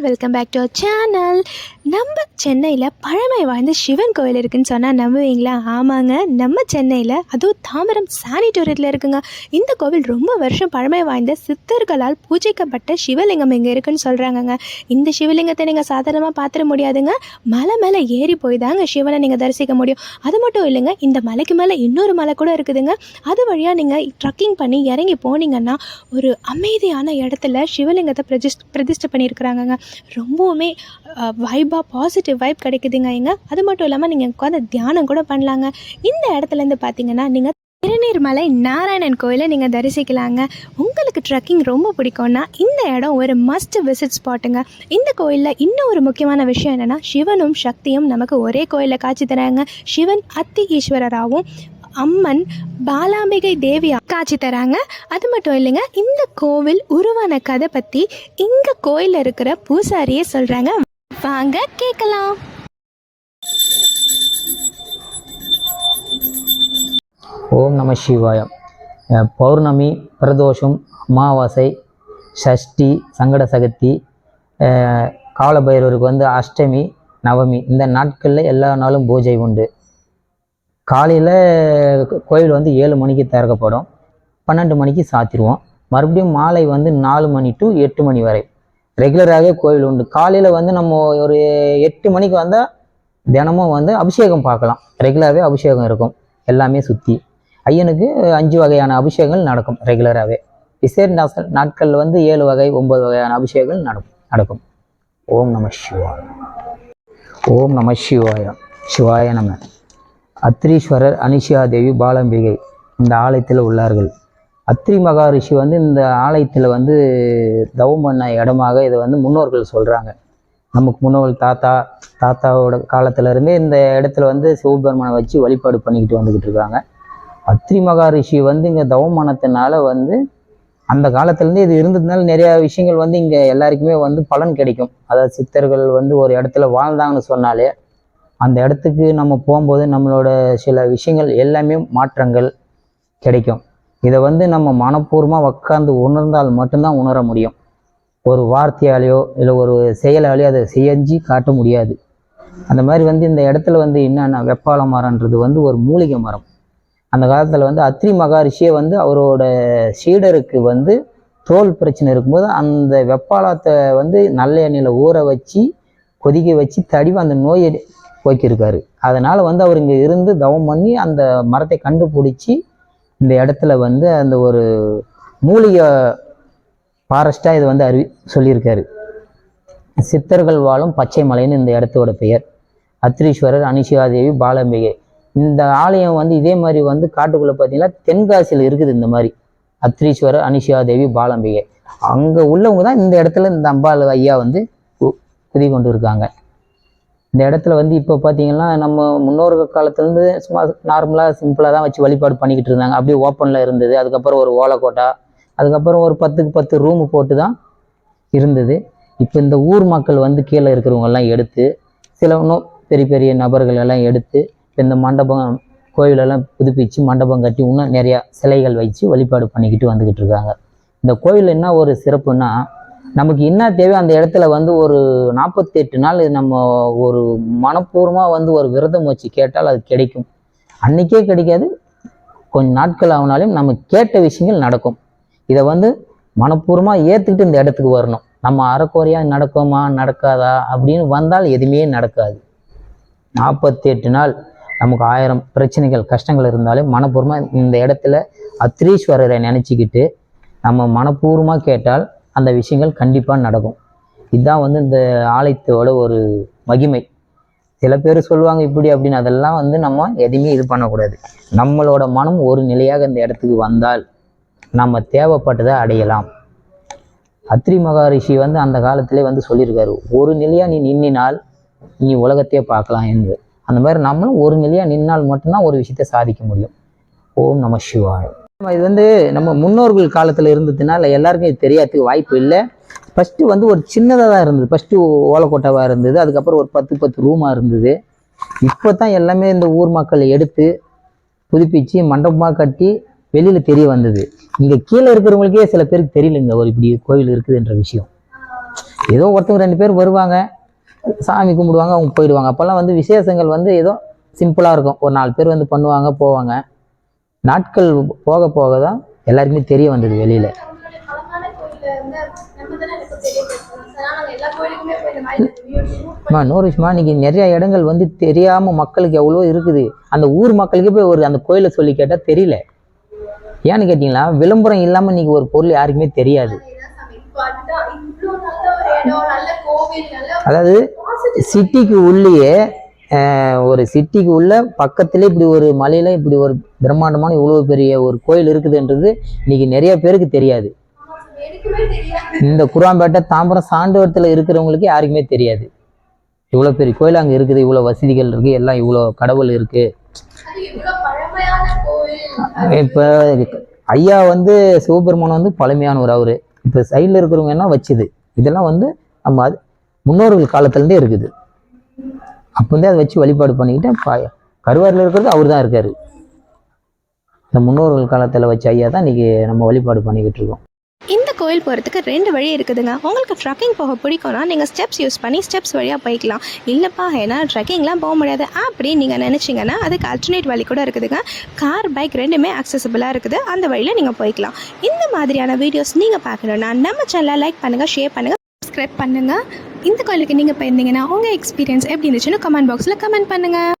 And welcome back to our channel. நம்ம சென்னையில் பழமை வாய்ந்த சிவன் கோயில் இருக்குன்னு சொன்னால் நம்புவீங்களா? ஆமாங்க நம்ம சென்னையில் அதுவும் தாம்பரம் சானிட்டோரியத்தில் இருக்குங்க. இந்த கோவில் ரொம்ப வருஷம் பழமை வாய்ந்த சித்தர்களால் பூஜைக்கப்பட்ட சிவலிங்கம் இங்கே இருக்குன்னு சொல்கிறாங்கங்க இந்த சிவலிங்கத்தை நீங்கள் சாதாரணமாக பார்த்துட முடியாதுங்க. மலை மேலே ஏறி போய் தாங்க சிவனை நீங்கள் தரிசிக்க முடியும். அது மட்டும் இல்லைங்க இந்த மலைக்கு மேலே இன்னொரு மலை கூட இருக்குதுங்க. அது வழியாக நீங்கள் ட்ரக்கிங் பண்ணி இறங்கி போனீங்கன்னா ஒரு அமைதியான இடத்துல சிவலிங்கத்தை பிரதிஷ் பிரதிஷ்டை பண்ணியிருக்கிறாங்கங்க. ரொம்பவுமே வைபாக பாசிட்டிவ் வைப் கிடைக்குதுங்க இங்க. அது மட்டும் இல்லாமல் நீங்கள் உட்காந்து தியானம் கூட பண்ணலாங்க. இந்த இடத்துலேருந்து பார்த்தீங்கன்னா நீங்கள் திருநீர்மலை நாராயணன் கோயிலை நீங்கள் தரிசிக்கலாங்க. உங்களுக்கு ட்ரெக்கிங் ரொம்ப பிடிக்கும்னா இந்த இடம் ஒரு மஸ்ட் விசிட் ஸ்பாட்டுங்க இந்த கோயிலில் இன்னும் ஒரு முக்கியமான விஷயம் என்னென்னா சிவனும் சக்தியும் நமக்கு ஒரே கோயிலில் காட்சி தராங்க. சிவன் அத்தி ஈஸ்வரராகவும் அம்மன் பாலாம்பிகை தேவியா காட்சி தராங்க. அது மட்டும் இல்லைங்க இந்த கோவில் உருவான கதை பற்றி இந்த கோயிலில் இருக்கிற பூசாரியே சொல்கிறாங்க வாங்க கேட்கலாம். ஓம் நம சிவாயம் பௌர்ணமி பிரதோஷம் அமாவாசை சஷ்டி சங்கட சதுர்த்தி காலபைரவருக்கு வந்து அஷ்டமி நவமி இந்த நாட்களில் எல்லா நாளும் பூஜை உண்டு. காலையில் கோயில் வந்து ஏழு மணிக்கு திறக்கப்படும். பன்னெண்டு மணிக்கு சாத்திடுவோம் மறுபடியும் மாலை வந்து நாலு மணி டு எட்டு மணி வரை. ரெகுலராகவே கோயில் உண்டு. காலையில் வந்து நம்ம ஒரு எட்டு மணிக்கு வந்தால் தினமும் வந்து அபிஷேகம் பார்க்கலாம். ரெகுலராகவே அபிஷேகம் இருக்கும். எல்லாமே சுற்றி ஐயனுக்கு அஞ்சு வகையான அபிஷேகங்கள் நடக்கும். ரெகுலராகவே விசேட நாச- நாட்களில் வந்து ஏழு வகை ஒன்பது வகையான அபிஷேகங்கள் நடக்கும் நடக்கும். ஓம் நம சிவாய. ஓம் நம சிவாய. சிவாய நம. அத்ரீஸ்வரர் அனிஷியா தேவி பாலம்பிகை இந்த ஆலயத்தில் உள்ளார்கள். அத்ரி மகாரிஷி வந்து இந்த ஆலயத்தில் வந்து தவம் பண்ண இடமாக இதை வந்து முன்னோர்கள் சொல்கிறாங்க நமக்கு முன்னோர்கள் தாத்தா தாத்தாவோட காலத்துலேருந்தே இந்த இடத்துல வந்து சிவபெருமானை வச்சு வழிபாடு பண்ணிக்கிட்டு வந்துக்கிட்டு இருக்காங்க. அத்ரி மகாரிஷி வந்து இங்கே தவமானத்தினால வந்து அந்த காலத்துலேருந்து இது இருந்ததுனால நிறையா விஷயங்கள் வந்து இங்கே எல்லாருக்குமே வந்து பலன் கிடைக்கும். அதாவது சித்தர்கள் வந்து ஒரு இடத்துல வாழ்ந்தாங்கன்னு சொன்னாலே அந்த இடத்துக்கு நம்ம போகும்போது நம்மளோட சில விஷயங்கள் எல்லாமே மாற்றங்கள் கிடைக்கும். இதை வந்து நம்ம மனப்பூர்வமாக உட்காந்து உணர்ந்தால் மட்டும்தான் உணர முடியும். ஒரு வார்த்தையாலேயோ இல்லை ஒரு செயலாலேயோ அதை செஞ்சு காட்ட முடியாது. அந்த மாதிரி வந்து இந்த இடத்துல வந்து என்னென்ன வெப்பால மரம்ன்றது வந்து ஒரு மூலிகை மரம். அந்த காலத்தில் வந்து அத்ரி மகாரிஷியே வந்து அவரோட சீடருக்கு வந்து தோல் பிரச்சனை இருக்கும்போது அந்த வெப்பாலத்தை வந்து நல்ல எண்ணெயில் ஊற வச்சு கொதிக்க வச்சு தடிவு அந்த நோயை போக்கியிருக்காரு அதனால் வந்து அவர் இங்கே இருந்து தவம் பண்ணி அந்த மரத்தை கண்டுபிடிச்சி இந்த இடத்துல வந்து அந்த ஒரு மூலிகை ஃபாரஸ்ட்டாக இது வந்து அறிவி சொல்லியிருக்காரு. சித்தர்கள் வாழும் பச்சை மலைன்னு இந்த இடத்தோட பெயர். அத்ரீஸ்வரர் அனிஷியாதேவி பாலம்பிகை. இந்த ஆலயம் வந்து இதே மாதிரி வந்து காட்டுக்குள்ளே பார்த்தீங்கன்னா தென்காசியில் இருக்குது இந்த மாதிரி. அத்ரீஸ்வரர் அனிஷியாதேவி பாலம்பிகை. அங்கே உள்ளவங்க தான் இந்த இடத்துல இந்த அம்பாள் ஐயா வந்து குதி கொண்டு இருக்காங்க இந்த இடத்துல வந்து இப்போ பார்த்தீங்கன்னா நம்ம முன்னோர்கள் காலத்துலேருந்து சும்மா நார்மலாக சிம்பிளாக தான் வச்சு வழிபாடு பண்ணிக்கிட்டு இருந்தாங்க. அப்படியே ஓப்பனில் இருந்தது. அதுக்கப்புறம் ஒரு ஓலக்கோட்டா அதுக்கப்புறம் ஒரு பத்துக்கு பத்து ரூமு போட்டு தான் இருந்தது. இப்போ இந்த ஊர் மக்கள் வந்து கீழே இருக்கிறவங்கெல்லாம் எடுத்து சில இன்னும் பெரிய பெரிய நபர்கள் எல்லாம் எடுத்து இப்போ இந்த மண்டபம் கோயிலெல்லாம் புதுப்பிச்சு மண்டபம் கட்டி இன்னும் நிறையா சிலைகள் வச்சு வழிபாடு பண்ணிக்கிட்டு வந்துக்கிட்டு இருக்காங்க. இந்த கோயில் என்ன ஒரு சிறப்புன்னா நமக்கு என்ன தேவையோ அந்த இடத்துல வந்து ஒரு நாற்பத்தெட்டு நாள் நம்ம ஒரு மனப்பூர்வமாக வந்து ஒரு விரதம் வச்சு கேட்டால் அது கிடைக்கும். அன்னைக்கே கிடைக்காது. கொஞ்ச நாட்கள் ஆகினாலும் நம்ம கேட்ட விஷயங்கள் நடக்கும். இதை வந்து மனப்பூர்வமாக ஏற்றுக்கிட்டு இந்த இடத்துக்கு வரணும். நம்ம அறக்குறையாக நடக்குமா நடக்காதா அப்படின்னு வந்தால் எதுவுமே நடக்காது. நாற்பத்தெட்டு நாள் நமக்கு ஆயிரம் பிரச்சனைகள் கஷ்டங்கள் இருந்தாலும் மனப்பூர்வமாக இந்த இடத்துல அத்ரீஸ்வரரை நினச்சிக்கிட்டு நம்ம மனப்பூர்வமாக கேட்டால் அந்த விஷயங்கள் கண்டிப்பாக நடக்கும். இதுதான் வந்து இந்த ஆலயத்தோட ஒரு மகிமை. சில பேர் சொல்லுவாங்க இப்படி அப்படின்னு அதெல்லாம் வந்து நம்ம எதுவுமே இது பண்ணக்கூடாது. நம்மளோட மனம் ஒரு நிலையாக இந்த இடத்துக்கு வந்தால் நம்ம தேவைப்பட்டதை அடையலாம். அத்ரி மகாரிஷி வந்து அந்த காலத்திலே வந்து சொல்லியிருக்காரு ஒரு நிலையாக நீ நின்னினால் நீ உலகத்தையே பார்க்கலாம் என்று. அந்த மாதிரி நம்மளும் ஒரு நிலையாக நின்னால் மட்டும்தான் ஒரு விஷயத்தை சாதிக்க முடியும். ஓம் நம சிவாய். இது வந்து நம்ம முன்னோர்கள் காலத்தில் இருந்ததுனால எல்லாருக்கும் இது தெரியாததுக்கு வாய்ப்பு இல்லை. ஃபஸ்ட்டு வந்து ஒரு சின்னதாக தான் இருந்தது. ஃபஸ்ட்டு ஓலக்கோட்டாவாக இருந்தது. அதுக்கப்புறம் ஒரு பத்து பத்து ரூமாக இருந்தது. இப்போ தான் எல்லாமே இந்த ஊர் மக்கள் எடுத்து புதுப்பிச்சு மண்டபமாக கட்டி வெளியில் தெரிய வந்தது. இங்கே கீழே இருக்கிறவங்களுக்கே சில பேருக்கு தெரியலங்க ஒரு இப்படி கோவில் இருக்குதுன்ற விஷயம். ஏதோ ஒருத்தவங்க ரெண்டு பேர் வருவாங்க சாமி கும்பிடுவாங்க அவங்க போயிடுவாங்க. அப்போல்லாம் வந்து விசேஷங்கள் வந்து ஏதோ சிம்பிளாக இருக்கும். ஒரு நாலு பேர் வந்து பண்ணுவாங்க போவாங்க. நாட்கள் போக போக தான் எல்லாருக்குமே தெரிய வந்தது வெளியில். அம்மா நூறுஷ்மா இன்னைக்கு நிறைய இடங்கள் வந்து தெரியாமல் மக்களுக்கு எவ்வளோ இருக்குது. அந்த ஊர் மக்களுக்கு போய் ஒரு அந்த கோயிலை சொல்லி கேட்டால் தெரியல. ஏன்னு கேட்டிங்களா? விளம்பரம் இல்லாமல் இன்னைக்கு ஒரு பொருள் யாருக்குமே தெரியாது. அதாவது சிட்டிக்கு உள்ளேயே ஒரு சிட்டிக்கு உள்ள பக்கத்துல இப்படி ஒரு மலையில இப்படி ஒரு பிரம்மாண்டமான இவ்வளோ பெரிய ஒரு கோயில் இருக்குதுன்றது இன்னைக்கு நிறைய பேருக்கு தெரியாது. இந்த குராம்பேட்டை தாம்பரம் சாண்டவரத்தில் இருக்கிறவங்களுக்கு யாருக்குமே தெரியாது. இவ்வளோ பெரிய கோயில் அங்கே இருக்குது இவ்வளோ வசதிகள் இருக்குது எல்லாம் இவ்வளோ கடவுள் இருக்குது இப்போ ஐயா வந்து சிவபெருமான் வந்து பழமையானவர் அவர். இப்போ சைடில் இருக்கிறவங்க என்ன வச்சுது? இதெல்லாம் வந்து நம்ம அது முன்னோர்கள் காலத்துலேருந்தே இருக்குது. அப்போ வந்து அதை வச்சு வழிபாடு பண்ணிக்கிட்டு கருவாரில் இருக்கிறது அவர் தான் இருக்கார். இந்த முன்னோர்கள் காலத்தில் வச்ச ஐயா தான் இன்றைக்கி நம்ம வழிபாடு பண்ணிக்கிட்டு இருக்கோம். இந்த கோயில் போகிறதுக்கு ரெண்டு வழி இருக்குதுங்க. உங்களுக்கு ட்ரக்கிங் போக பிடிக்கும்னா நீங்கள் ஸ்டெப்ஸ் யூஸ் பண்ணி ஸ்டெப்ஸ் வழியாக போய்க்கலாம். இல்லைப்பா ஏன்னா ட்ரக்கிங்லாம் போக முடியாது. அப்படி நீங்கள் நினச்சிங்கன்னா அதுக்கு அல்டர்னேட் வழி கூட இருக்குதுங்க. கார் பைக் ரெண்டுமே அக்சசபிளாக இருக்குது. அந்த வழியில் நீங்கள் போய்க்கலாம். இந்த மாதிரியான வீடியோஸ் நீங்கள் பார்க்கணுன்னா நம்ம சேனலை லைக் பண்ணுங்கள் ஷேர் பண்ணுங்கள் சப்ஸ்கிரைப் பண்ணுங்கள் இந்த காலுக்கு நீங்கள் போயிருந்தீங்கன்னா உங்கள் எக்ஸ்பீரியன்ஸ் எப்படி இருந்துச்சுன்னு கமெண்ட் பாக்ஸில் கமெண்ட் பண்ணுங்கள்